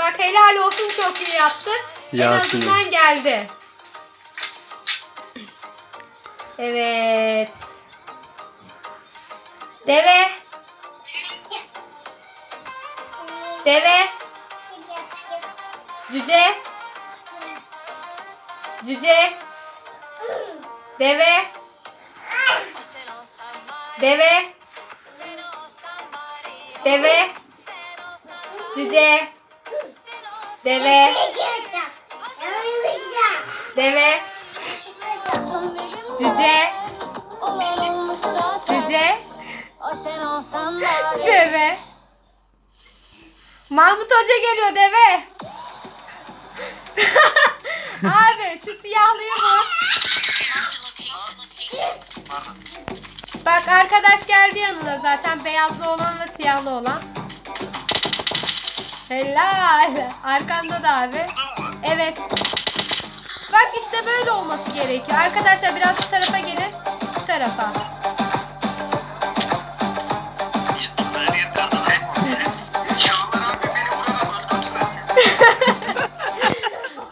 Bak helal olsun çok iyi yaptı. Yasin'im. En azından geldi. Evet. Deve. Deve. Cüce. Cüce. Deve. Deve. Deve. Cüce. Deve. Deve. Cüce. Cüce. Deve. Mahmut Hoca geliyor deve. Abi şu siyahlıyı vur. Bak arkadaş geldi yanına zaten beyazlı olanla siyahlı olan. Helal. Arkanda da abi. Evet. Bak işte böyle olması gerekiyor. Arkadaşlar biraz şu tarafa gelin. Şu tarafa.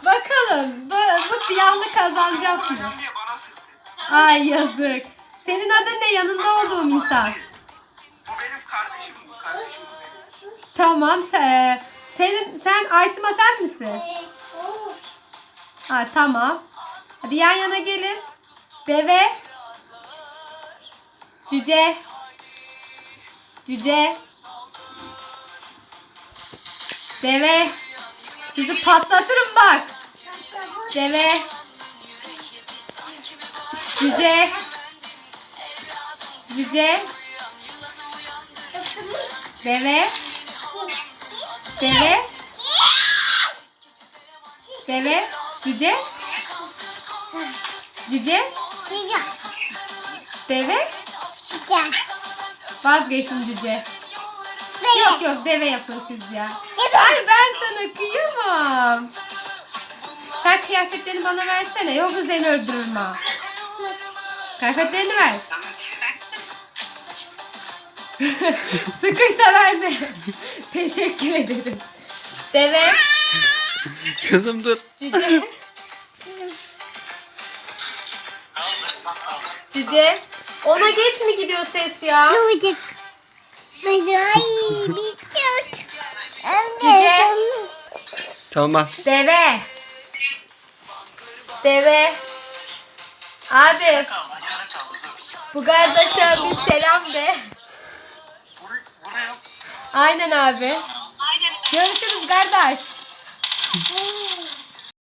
Bakalım bu, bu siyahlı kazanacak mı? Ay yazık. Senin adın ne yanında olduğum insan? Tamam. Sen, senin sen Aysima sen misin? Ha tamam. Hadi yan yana gelin. Deve. Cüce. Cüce. Deve. Sizi patlatırım bak. Deve. Cüce. Cüce. Deve. Deve. Deve. Cüce. Cüce. Deve. Vazgeçtim cüce. Yok yok deve yapın siz ya. Ay ben sana kıyamam. Sen kıyafetlerini bana versene. Yoksa seni öldürürüm ha. Kıyafetlerini ver. Sıkıysa verme. Teşekkür ederim. Deve. Kızım dur. Cüce. Cüce. Ona geç mi gidiyor ses ya? Cüce. Tamam. Deve. Deve. Abi bu kardeşe bir selam de. Aynen abi. Görüşürüz kardeş.